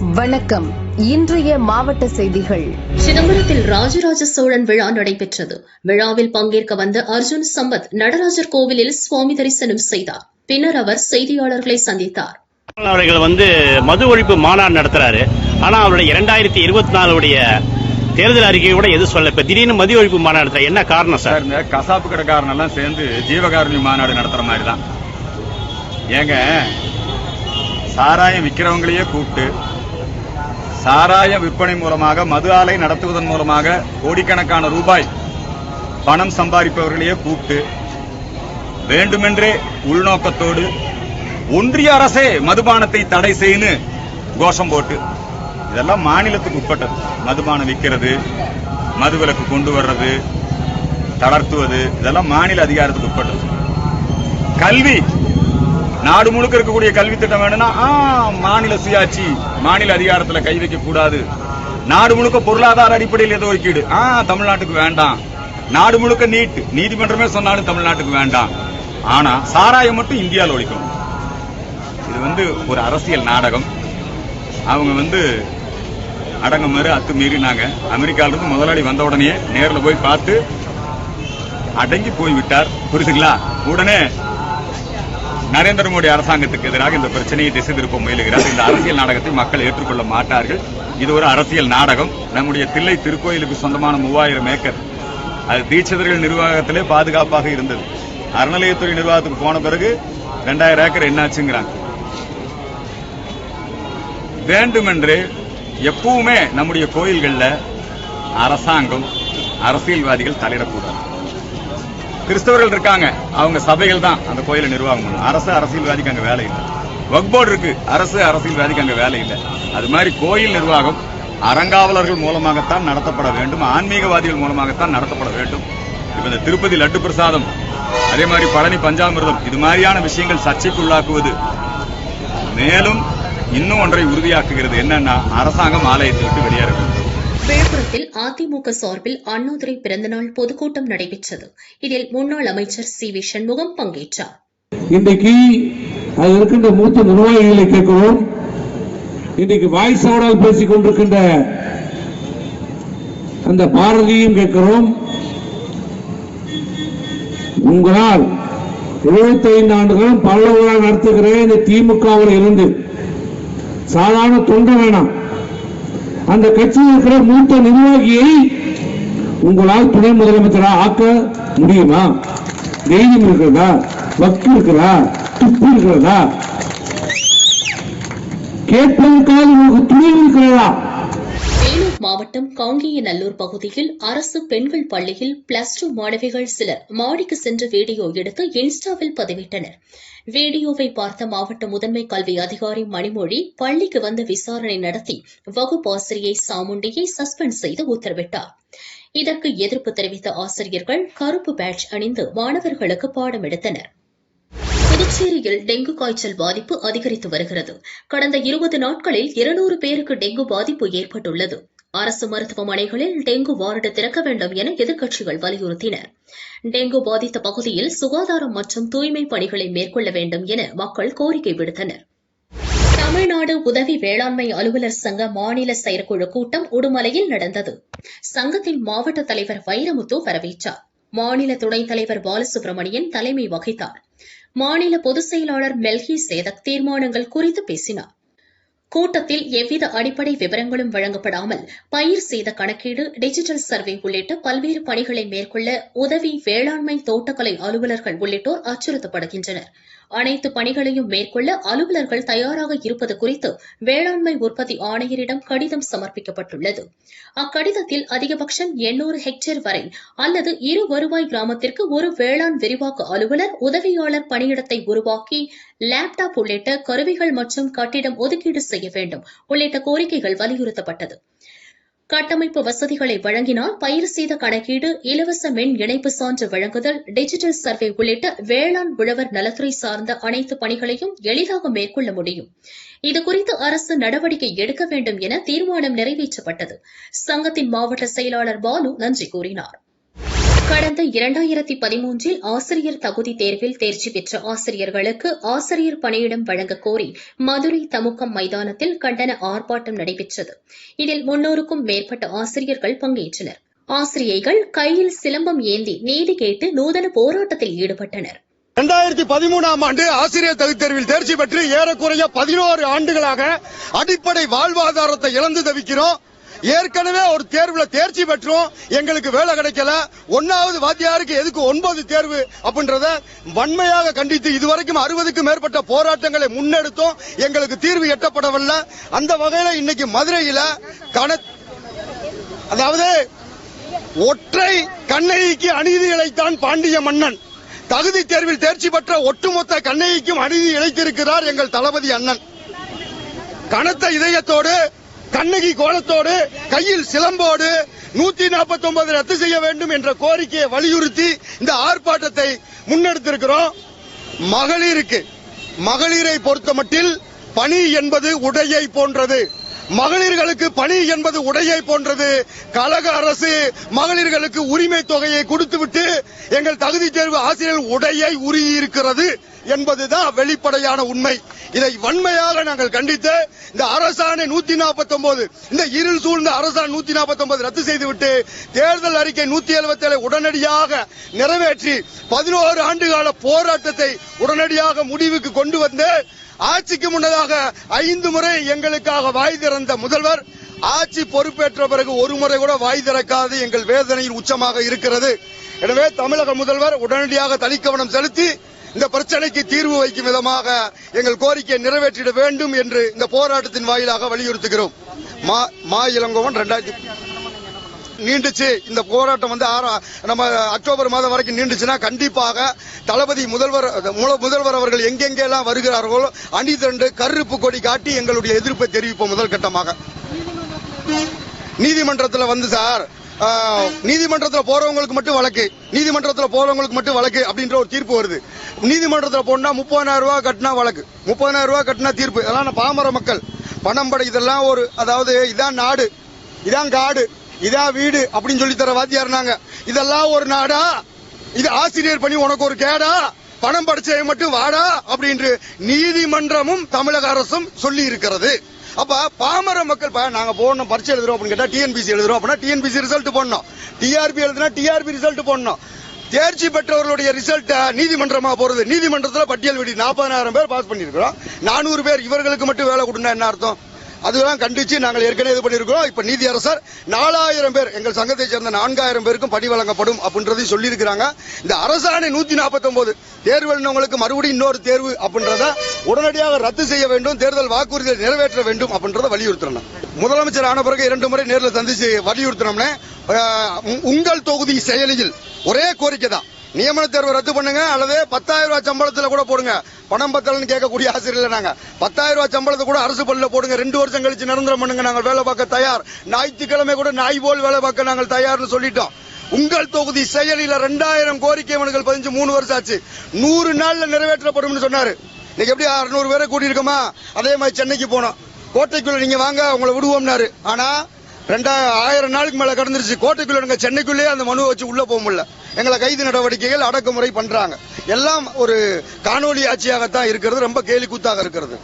வணக்கம். இன்றைய மாவட்ட செய்திகள். சிதம்பரத்தில் ராஜராஜ சோழன் விழா நடைபெற்றது. விழாவில் பங்கேற்க வந்த அர்ஜுன் சம்பத் நடராஜர் கோவிலில் சுவாமி தரிசனம் செய்தார். பின்னர் அவர் செய்தியாளர்களை சந்தித்தார். அவர்கள் வந்து மது ஒழிப்பு மாநாடு நடத்துறாரு. ஆனா அவருடைய இரண்டாயிரத்தி இருபத்தி நாலுடைய தேர்தல் அறிக்கை கூட எது சொல்ல இப்ப திடீர்னு மது ஒழிப்பு மாநாடு நடத்த என்ன காரணம் சார்? இந்த கசாப்பு கடைக்காரன் எல்லாம் சேர்ந்து ஜீவகாருண்ய மாநாடு நடத்துற மாதிரி தான் ஏங்க சாராயம் விற்கிறவங்களையே கூப்பிட்டு சாராய விற்பனை மூலமாக மது ஆலை நடத்துவதன் மூலமாக கோடிக்கணக்கான ரூபாய் பணம் சம்பாதிப்பவர்களையே கூப்பிட்டு வேண்டுமென்றே உள்நோக்கத்தோடு ஒன்றிய அரசே மதுபானத்தை தடை செய்யுன்னு கோஷம் போட்டு இதெல்லாம் மாநிலத்துக்கு உட்பட்டது. மதுபானம் விற்கிறது மதுவிலக்கு கொண்டு வர்றது தளர்த்துவது இதெல்லாம் மாநில அதிகாரத்துக்கு உட்பட்டது. கல்வி நாடு முழுக்க இருக்கக்கூடிய கல்வி திட்டம் வேணும்னா மாநில சுயாட்சி மாநில அதிகாரத்துல கை வைக்க கூடாது. நாடு முழுக்க பொருளாதார அடிப்படையில் எது ஒதுக்கீடு. ஆ தமிழ்நாட்டுக்கு வேண்டாம். நாடு முழுக்க நீட் நீதிமன்றமே சொன்னாலும் தமிழ்நாட்டுக்கு வேண்டாம். ஆனா சாராயம் மட்டும் இந்தியாவில் ஒழிக்கணும் இது வந்து ஒரு அரசியல் நாடகம். அவங்க வந்து அடங்க மாதிரி அத்து மீறினாங்க. அமெரிக்காலருந்து முதலாளி வந்த உடனே நேர்ல போய் பார்த்து அடங்கி போய் விட்டார் புரியுதுங்களா? உடனே நரேந்திர மோடி அரசாங்கத்துக்கு எதிராக இந்த பிரச்சனையை திசை திருப்ப முயலுகிறார். இந்த அரசியல் நாடகத்தை மக்கள் ஏற்றுக்கொள்ள மாட்டார்கள். இது ஒரு அரசியல் நாடகம். நம்முடைய தில்லை திருக்கோயிலுக்கு சொந்தமான மூவாயிரம் ஏக்கர். அது தீட்சிதர்கள் நிர்வாகத்திலே பாதுகாப்பாக இருந்தது. அறநிலையத்துறை நிர்வாகத்துக்கு போன பிறகு ரெண்டாயிரம் ஏக்கர் என்னாச்சுங்கிறாங்க. வேண்டுமென்று எப்பவுமே நம்முடைய கோயில்கள்ல அரசாங்கம் அரசியல்வாதிகள் தலையிடக்கூடாது. கிறிஸ்தவர்கள் இருக்காங்க. அவங்க சபைகள் தான் அந்த கோயிலை நிர்வாகம் பண்ணும் அரசு அரசியல்வாதிக்கு அங்க வேலை இல்லை. வக் போர்டு இருக்கு. அரசு அரசியல்வாதிக்கு அங்க வேலை இல்லை. அது மாதிரி கோயில் நிர்வாகம் அறங்காவலர்கள் மூலமாகத்தான் நடத்தப்பட வேண்டும். ஆன்மீகவாதிகள் மூலமாகத்தான் நடத்தப்பட வேண்டும். இப்ப இந்த திருப்பதி லட்டு பிரசாதம் அதே மாதிரி பழனி பஞ்சாமிர்தம் இது மாதிரியான விஷயங்கள் சர்ச்சைக்குள்ளாக்குவது மேலும் இன்னும் ஒன்றை உறுதியாக்குகிறது என்னன்னா அரசாங்கம் ஆலயத்தை விட்டு வெளியேற வேண்டும் விழுப்புரத்தில் அதிமுக சார்பில் அண்ணாதுரை பிறந்தநாள் பொதுக்கூட்டம் நடைபெற்றது. இதில் முன்னாள் அமைச்சர் சி வி சண்முகம் பங்கேற்றார். இன்றைக்கு அது இருக்கின்ற மூத்த நிர்வாகிகளை கேட்கிறோம். இன்றைக்கு வாய்ஸ் சவடால் பேசிக் கொண்டிருக்கின்ற அந்த பாரதியும் கேட்கிறோம். உங்களால் 75 ஆண்டுகளும் பல்லவர்களால் நடத்துகிற இந்த திமுகவில் இருந்து சாதாரண தொண்டு வேணாம். அந்த கட்சியில் இருக்கிற மூத்த நிர்வாகியை உங்களால் துணை முதலமைச்சராக ஆக்க முடியுமா? தைரியம் இருக்கிறதா? வக்கு இருக்கிறதா? துப்பு இருக்கிறதா? கேட்பதற்காக உங்களுக்கு துணை இருக்கிறதா? மாவட்டம் காங்கேயநல்லூர் பகுதியில் அரசு பெண்கள் பள்ளியில் பிளஸ் டூ மாணவிகள் சிலர் மாடிக்கு சென்று வீடியோ எடுத்து இன்ஸ்டாவில் பதிவிட்டனர். வீடியோவை பார்த்த மாவட்ட முதன்மை கல்வி அதிகாரி மணிமொழி பள்ளிக்கு வந்து விசாரணை நடத்தி வகுப்பாசிரியை சாமுண்டியை சஸ்பெண்ட் செய்து உத்தரவிட்டார். இதற்கு எதிர்ப்பு தெரிவித்த ஆசிரியர்கள் கருப்பு பேட்ச் அணிந்து மாணவர்களுக்கு பாடம் எடுத்தனர். புதுச்சேரியில் டெங்கு காய்ச்சல் பாதிப்பு அதிகரித்து வருகிறது. கடந்த இருபது நாட்களில் இருநூறு பேருக்கு டெங்கு பாதிப்பு ஏற்பட்டுள்ளது. அரசு மருத்துவமனைகளில் டெங்கு வார்டு திறக்க வேண்டும் என எதிர்க்கட்சிகள் வலியுறுத்தினர். டெங்கு பாதித்த பகுதியில் சுகாதாரம் மற்றும் தூய்மை பணிகளை மேற்கொள்ள வேண்டும் என மக்கள் கோரிக்கை விடுத்தனர். தமிழ்நாடு உதவி வேளாண்மை அலுவலர் சங்க மாநில செயற்குழு கூட்டம் உடுமலையில் நடந்தது. சங்கத்தின் மாவட்ட தலைவர் வைரமுத்து வரவேற்றார். மாநில துணைத் தலைவர் பாலசுப்ரமணியன் தலைமை வகித்தார். மாநில பொதுச் செயலாளர் மெல்கி சேதக் தீர்மானங்கள் குறித்து பேசினார். கூட்டத்தில் எவ்வித அடிப்படை விவரங்களும் வழங்கப்படாமல் பயிர் சேத கணக்கீடு டிஜிட்டல் சர்வே உள்ளிட்ட பல்வேறு பணிகளை மேற்கொள்ள உதவி வேளாண்மை தோட்டக்கலை அலுவலர்கள் உள்ளிட்டோர் அச்சுறுத்தப்படுகின்றனர். அனைத்து பணிகளையும் மேற்கொள்ள அலுவலர்கள் தயாராக இருப்பது குறித்து வேளாண்மை உற்பத்தி ஆணையரிடம் கடிதம் சமர்ப்பிக்கப்பட்டுள்ளது. அக்கடிதத்தில் அதிகபட்சம் எண்ணூறு ஹெக்டேர் வரை அல்லது இரு வருவாய் கிராமத்திற்கு ஒரு வேளாண் விரிவாக்க அலுவலர் உதவியாளர் பணியிடத்தை உருவாக்கி லேப்டாப் உள்ளிட்ட கருவிகள் மற்றும் கட்டிடம் ஒதுக்கீடு செய்ய வேண்டும் உள்ளிட்ட கோரிக்கைகள் வலியுறுத்தப்பட்டது. கட்டமைப்பு வசதிகளை வழங்கினால் பயிர் செய்த கணக்கீடு இலவச மின் இணைப்பு சான்று வழங்குதல் டிஜிட்டல் சர்வே உள்ளிட்ட வேளாண் உழவர் நலத்துறை சார்ந்த அனைத்து பணிகளையும் எளிதாக மேற்கொள்ள முடியும். இதுகுறித்து அரசு நடவடிக்கை எடுக்க வேண்டும் என தீர்மானம் நிறைவேற்றப்பட்டது. சங்கத்தின் மாவட்ட செயலாளர் பாலு நன்றி கூறினார். கடந்த இரண்டாயிரத்தி பதிமூன்றில் ஆசிரியர் தகுதி தேர்வில் தேர்ச்சி பெற்ற ஆசிரியர்களுக்கு ஆசிரியர் பணியிடம் வழங்கக் கோரி மதுரை தமுக்கம் மைதானத்தில் கண்டன ஆர்ப்பாட்டம் நடைபெற்றது. இதில் முன்னூறுக்கும் மேற்பட்ட ஆசிரியர்கள் பங்கேற்றனர். ஆசிரியைகள் கையில் சிலம்பம் ஏந்தி நீதி கேட்டு நூதன போராட்டத்தில் ஈடுபட்டனர். இரண்டாயிரத்தி பதிமூணாம் ஆண்டு ஆசிரியர் தகுதி தேர்வில் தேர்ச்சி பெற்று ஏறக்குறைய பதினோரு ஆண்டுகளாக அடிப்படை வாழ்வாதாரத்தை இழந்து தவிக்கிறோம். ஏற்கனவே ஒரு தேர்வுல தேர்ச்சி பெற்றோம். எங்களுக்கு வேலை கிடைக்கல. ஒன்னாவது வாத்தியாருக்கு எதுக்கு ஒன்பது தேர்வு அப்படின்றத வன்மையாக கண்டித்து இதுவரைக்கும் அறுபதுக்கும் மேற்பட்ட போராட்டங்களை முன்னெடுத்தோம். எங்களுக்கு தீர்வு எட்டப்படவில்லை. அந்த வகையில இன்னைக்கு மதுரையில கண அதாவது ஒற்றை கண்ணகிக்கு அநீதி இழைத்தான் பாண்டிய மன்னன். தகுதி தேர்வில் தேர்ச்சி பெற்ற ஒட்டுமொத்த கண்ணகிக்கும் அநீதி இழைத்திருக்கிறார் எங்கள் தளபதி அண்ணன். கனத்த இதயத்தோடு கண்ணகி கோலத்தோடு கையில் சிலம்போடு நூத்தி நாற்பத்தி ஒன்பது ரத்து செய்ய வேண்டும் என்ற கோரிக்கையை வலியுறுத்தி இந்த ஆர்ப்பாட்டத்தை முன்னெடுத்திருக்கிறோம். மகளிருக்கு மகளிரை பொறுத்தமட்டில் பணி என்பது உடையை போன்றது. மகளிர்களுக்கு பணி என்பது உடையை போன்றது. கழக அரசு மகளிர்களுக்கு உரிமை தொகையை கொடுத்துவிட்டு எங்கள் தகுதி தேர்வு ஆசிரியர் உடையை உரியிருக்கிறது என்பதுதான் வெளிப்படையான உண்மை. இதை வன்மையாக நாங்கள் கண்டித்து இந்த அரசாணை நூத்தி நாற்பத்தி ஒன்பது இந்த இருள் சூழ்ந்த அரசாணை நூத்தி நாற்பத்தி ஒன்பது ரத்து செய்துவிட்டு தேர்தல் அறிக்கை நூத்தி எழுபத்தி ஏழு உடனடியாக நிறைவேற்றி பதினோரு ஆண்டுகால போராட்டத்தை உடனடியாக முடிவுக்கு கொண்டு வந்து ஆட்சிக்கு முன்னதாக ஐந்து முறை எங்களுக்காக வாய் திறந்த முதல்வர். ஆட்சி பொறுப்பேற்ற பிறகு ஒரு முறை கூட வாய் திறக்காது. எங்கள் வேதனையில் உச்சமாக இருக்கிறது. எனவே தமிழக முதல்வர் உடனடியாக தனிக்கவனம் செலுத்தி இந்த பிரச்சனைக்கு தீர்வு வைக்கும் விதமாக எங்கள் கோரிக்கையை நிறைவேற்றிட வேண்டும் என்று இந்த போராட்டத்தின் வாயிலாக வலியுறுத்துகிறோம். மா மா இளங்கோவன் ரெண்டாயிரத்தி நீண்டுச்சு. இந்த போராட்டம் வந்து ஆறா- நம்ம அக்டோபர் மாதம் வரைக்கும் நீண்டுச்சுன்னா கண்டிப்பாக தளபதி முதல்வர் முதல்வர் அவர்கள் எங்கெங்கெல்லாம் வருகிறார்களோ அணி திரண்டு கருப்பு கொடி காட்டி எங்களுடைய எதிர்ப்பை தெரிவிப்போம் முதல் கட்டமாக. நீதிமன்றத்தில் வந்து சார் நீதிமன்றத்தில் போறவங்களுக்கு மட்டும் வழக்கு. நீதிமன்றத்தில் போறவங்களுக்கு மட்டும் வழக்கு அப்படின்ற ஒரு தீர்ப்பு வருது. நீதிமன்றத்தில் போனா முப்பதாயிரம் ரூபாய் கட்டினா வழக்கு. முப்பதாயிரம் ரூபாய் கட்டினா தீர்ப்பு. அதெல்லாம் பாமர மக்கள். பணம் படை இதெல்லாம் ஒரு அதாவது இதான் நாடு. இதான் காடு. இதான் வீடு அப்படின்னு சொல்லி தர வாத்தியார் நாங்க இதெல்லாம் ஒரு நாடா? இது ஆசிரியர் பணி உனக்கு ஒரு கேடா? பணம் படிச்சதை மட்டும் வாடா? அப்படின்று நீதிமன்றமும் தமிழக அரசும் சொல்லி இருக்கிறது. அப்ப பாமர மக்கள் நாங்க போடணும் பரிச்சை எழுதுறோம் அப்படின்னு கேட்டா டிஎன்பிசி எழுதுறோம் அப்படின்னா டிஎன்பிசி ரிசல்ட் போடணும். டிஆர்பி எழுதுனா டிஆர்பி ரிசல்ட் போடணும். தேர்ச்சி பெற்றவர்களுடைய ரிசல்ட்டை நீதிமன்றமா போறது? நீதிமன்றத்துல பட்டியல் வெடி நாற்பதாயிரம் பேர் பாஸ் பண்ணிருக்கிறோம் நானூறு பேர் இவர்களுக்கு மட்டும் வேலை கொடுனா என்ன அர்த்தம்? அதெல்லாம் கண்டிச்சு நாங்கள் ஏற்கனவே இது பண்ணியிருக்கிறோம். இப்போ நீதி அரசர் நாலாயிரம் பேர் எங்கள் சங்கத்தை சேர்ந்த நான்காயிரம் பேருக்கும் பணி வழங்கப்படும் அப்படின்றதையும் சொல்லியிருக்கிறாங்க. இந்த அரசாணை நூற்றி நாற்பத்தொம்போது ஒன்பது தேர்வு எழுந்தவங்களுக்கு மறுபடியும் இன்னொரு தேர்வு அப்படின்றத உடனடியாக ரத்து செய்ய வேண்டும் தேர்தல் வாக்குறுதியை நிறைவேற்ற வேண்டும் அப்படின்றத வலியுறுத்தணும். முதலமைச்சர் ஆன பிறகு இரண்டு முறை நேரில் சந்திச்சு வலியுறுத்தினோம்னே உங்கள் தொகுதி செயலியில் ஒரே கோரிக்கை தான் நியமன தேர்வு ரத்து பண்ணுங்க அல்லது பத்தாயிரம் ரூபாய் சம்பளத்துல கூட போடுங்க. பணம் பத்தலன்னு கேட்கக்கூடிய ஆசிரியர் நாங்க. பத்தாயிரம் ரூபாய் சம்பளத்தை கூட அரசு பள்ளியில் போடுங்க. ரெண்டு வருஷம் கழிச்சு நிரந்தரம் பண்ணுங்க. நாங்கள் வேலை பார்க்க தயார். ஞாயிற்றுக்கிழமை கூட நாய் போல் வேலை பார்க்க நாங்கள் தயார்னு சொல்லிட்டோம். உங்கள் தொகுதி செயலில ரெண்டாயிரம் கோரிக்கை மனுகள் பதிஞ்சு மூணு வருஷம் ஆச்சு. நூறு நாள்ல நிறைவேற்றப்படும் சொன்னாரு. இன்னைக்கு எப்படி அறுநூறு பேரை கூட்டியிருக்கோமா? அதே மாதிரி சென்னைக்கு போனோம். கோட்டைக்குள்ள நீங்க வாங்க உங்களை விடுவோம்னாரு. ஆனா ரெண்டா ஆயிரம் நாளுக்கு மேல கடந்துருச்சு. கோட்டைக்குள்ள நாங்க சென்னைக்குள்ளேயே அந்த மனுவை வச்சு உள்ள போக முடியல. எங்களை கைது நடவடிக்கைகள் அடக்குமுறை பண்றாங்க. எல்லாம் ஒரு காணொலி ஆட்சியாகத்தான் இருக்கிறது. ரொம்ப கேலி கூத்தாக இருக்கிறது.